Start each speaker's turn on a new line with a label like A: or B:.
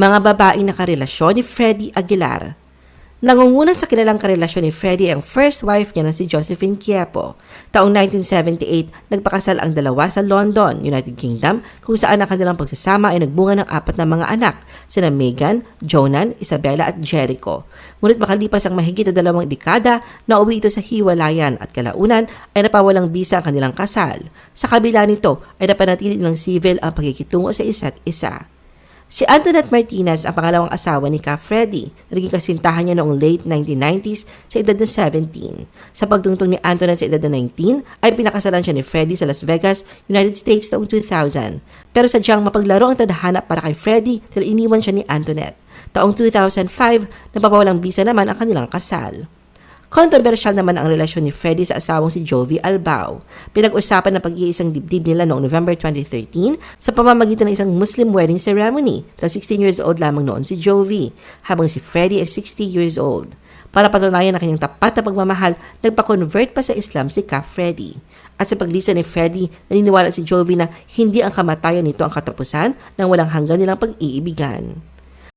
A: Mga babaeng nakarelasyon ni Freddie Aguilar. Nangunguna sa kilalang karelasyon ni Freddie ang first wife niya na si Josephine Quiepo. Taong 1978, nagpakasal ang dalawa sa London, United Kingdom, kung saan ang kanilang pagsasama ay nagbunga ng apat na mga anak, sina Megan, Jonan, Isabella at Jericho. Ngunit makalipas ang mahigit na dalawang dekada, nauwi ito sa hiwalayan at kalaunan ay napawalang bisa ang kanilang kasal. Sa kabila nito ay napanatili nilang civil ang pagkikitungo sa isa't isa. Si Antoinette Martinez ang pangalawang asawa ni Ka Freddy na naging kasintahan niya noong late 1990s sa edad na 17. Sa pagtungtong ni Antoinette sa edad na 19, ay pinakasalan siya ni Freddy sa Las Vegas, United States noong 2000. Pero sadyang mapaglaro ang tadhana para kay Freddy dahil iniwan siya ni Antoinette. Taong 2005, napapawalang bisa naman ang kanilang kasal. Kontrobersyal naman ang relasyon ni Freddie sa asawang si Jovi Albao. Pinag-usapan ng pag-iisang dibdib nila noong November 2013 sa pamamagitan ng isang Muslim wedding ceremony dahil 16 years old lamang noon si Jovi, habang si Freddie ay 60 years old. Para patunayan ang kanyang tapat na pagmamahal, nagpa-convert pa sa Islam si Ka Freddie. At sa paglisa ni Freddie, naniniwala si Jovi na hindi ang kamatayan nito ang katapusan ng walang hanggan nilang pag-iibigan.